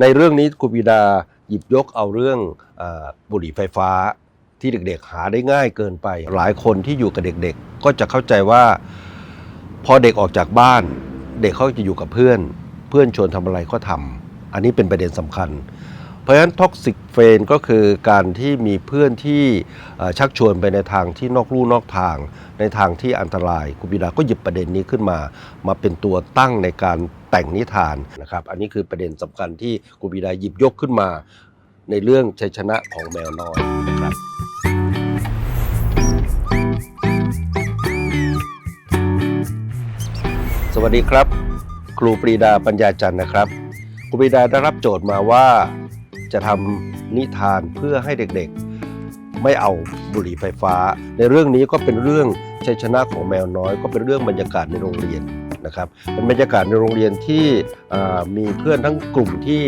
ในเรื่องนี้ครูบิดาหยิบยกเอาเรื่องอบุหรี่ไฟฟ้าที่เด็กๆ หาได้ง่ายเกินไป หลายคนที่อยู่กับเด็กๆ ก็จะเข้าใจว่า พอเด็กออกจากบ้าน เด็กเขาจะอยู่กับเพื่อน เพื่อนชวนทำอะไรก็ทำอันนี้เป็นประเด็นสำคัญ เพราะฉะนั้นท็อกซิกเฟนก็คือการที่มีเพื่อนที่ชักชวนไปในทางที่นอกลู่นอกทาง ในทางที่อันตรายครูบิดาก็หยิบประเด็นนี้ขึ้นมา มาเป็นตัวตั้งในการ แต่งนิทานนะครับ อันนี้คือประเด็นสำคัญที่ครูบิดาหยิบยกขึ้นมา ในเรื่องชัยชนะของแมวน้อยนะครับสวัสดีครับ ครูปรีดาปัญญาจันทร์นะครับ ครูปรีดาได้รับโจทย์มาว่าจะทำนิทานเพื่อให้เด็กๆ ไม่เอาบุหรี่ไฟฟ้า ในเรื่องนี้ก็เป็นเรื่องชัยชนะของแมวน้อย ก็เป็นเรื่องบรรยากาศในโรงเรียน นะครับเป็นบรรยากาศในโรงเรียนที่มีเพื่อนทั้งกลุ่มที่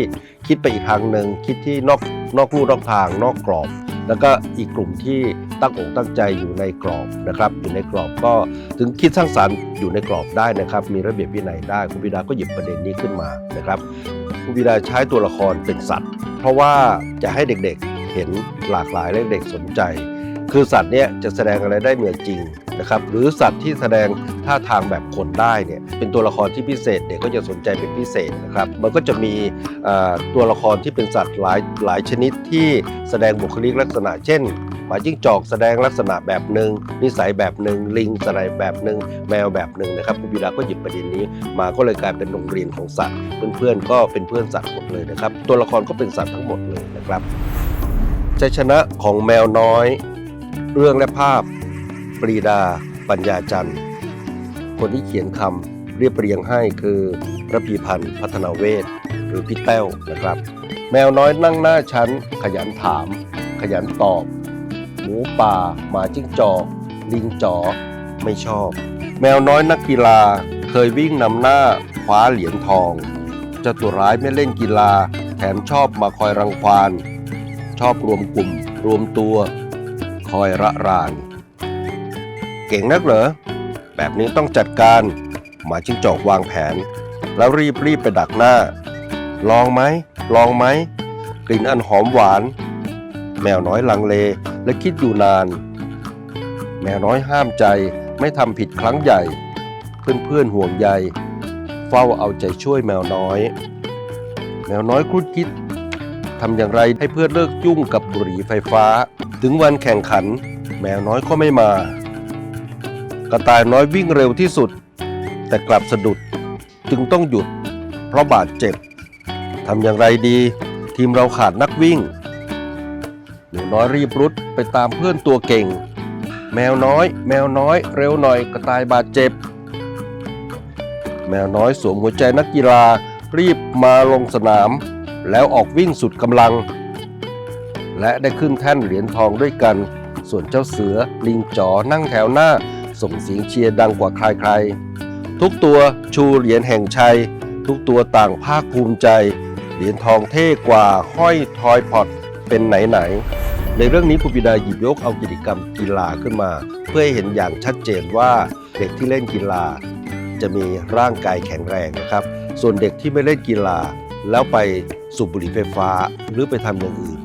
คิดไปอีกทางหนึ่งคิดที่นอกนอกลู่นอกทางนอกกรอบ แล้วก็อีกกลุ่มที่ตั้งอกตั้งใจอยู่ในกรอบนะครับอยู่ในกรอบก็ถึงคิดสร้างสรรค์อยู่ในกรอบได้นะครับ มีระเบียบวินัยได้คุณบิดาก็หยิบประเด็นนี้ขึ้นมานะครับคุณบิดาใช้ตัวละครเป็นสัตว์ เพราะว่าจะให้เด็กๆเห็นหลากหลายและเด็กสนใจ คือสัตว์เนี่ยจะแสดงอะไรได้เหนือนจริงนะครับหรือสัตว์ที่แสดงท่าทางแบบคนได้เนี่ยเป็นตัวละครที่พิเศษเด็กก็จะสนใจเป็นพิเศษนะครับมันก็จะมีตัวละครที่เป็นสัตว์หลายหลายชนิดที่แสดงบุคลิกลักษณะ เช่นหมาจิ้งจอกแสดงลักษณะแบบหนึ่งนิสัยแบบหนึ่งลิงแสดงแบบหนึ่งแมวแบบหนึ่งนะครับคุณบิดาก็หยิบประเด็นนี้ มาก็เลยกลายเป็นโรงเรียนของสัตว์ เพื่อนๆก็เป็นเพื่อนสัตว์หมดเลยนะครับตัวละครก็เป็นสัตว์ทั้งหมดเลยนะครับชัยชนะของแมวน้อย เรื่องและภาพ ปรีดา ปัญญาจันทร์ คนที่เขียนคำเรียบเรียงให้คือระพีพันธ์พัฒนาเวศหรือพี่แต้วนะครับ แมวน้อยนั่งหน้าชั้น ขยันถาม ขยันตอบ หมูป่า หมาจิ้งจอก ลิงจ๋อไม่ชอบ แมวน้อยนักกีฬาเคยวิ่งนำหน้าคว้าเหรียญทองจ้าตัวร้ายไม่เล่นกีฬา แถมชอบมาคอยรังควาน ชอบรวมกลุ่ม รวมตัว คอยระราน เก่งนักเหรอ แบบนี้ต้องจัดการหมาจิ้งจอกวางแผน แล้วรีบรีบไปดักหน้า ลองไหม ลองไหม กลิ่นอันหอมหวาน แมวน้อยลังเลและคิดอยู่นาน แมวน้อยห้ามใจไม่ทำผิดครั้งใหญ่ เพื่อนๆห่วงใย เฝ้าเอาใจช่วยแมวน้อย แมวน้อยครุดคิด ทำอย่างไรให้เพื่อนเลิกยุ่งกับบุหรี่ไฟฟ้า ถึงวันแข่งขัน แมวน้อยก็ไม่มา กระต่ายน้อยวิ่งเร็วที่สุด แต่กลับสะดุดจึงต้องหยุด เพราะบาดเจ็บทำอย่างไรดี ทีมเราขาดนักวิ่งหนูน้อยรีบรุดไปตามเพื่อนตัวเก่ง แมวน้อย แมวน้อย เร็วหน่อยกระต่ายบาดเจ็บ แมวน้อยสวมหัวใจนักกีฬารีบมาลงสนาม แล้วออกวิ่งสุดกำลัง และได้ขึ้นแท่นเหรียญทองด้วยกัน ส่วนเจ้าเสือลิงจ๋อนั่งแถวหน้า ส่งเสียงเชียร์ดังกว่าใครๆ ทุกตัวชูเหรียญแห่งชัย ทุกตัวต่างภาคภูมิใจ เหรียญทองเท่กว่าห้อยทอยพอตเป็นไหนๆในเรื่องนี้ครูบิดาหยิบยกเอากิจกรรมกีฬาขึ้นมา เพื่อให้เห็นอย่างชัดเจนว่าเด็กที่เล่นกีฬา จะมีร่างกายแข็งแรงนะครับ ส่วนเด็กที่ไม่เล่นกีฬาแล้วไป สูบบุหรี่ไฟฟ้าหรือไปทำอย่างอื่น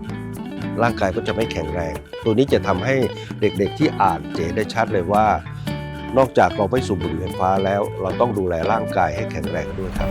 ร่างกายก็จะไม่แข็งแรง ตัวนี้จะทำให้เด็กๆที่อ่านเจได้ชัดเลยว่า นอกจากเราไม่สูบบุหรี่ไฟฟ้าแล้ว เราต้องดูแลร่างกายให้แข็งแรงด้วยครับ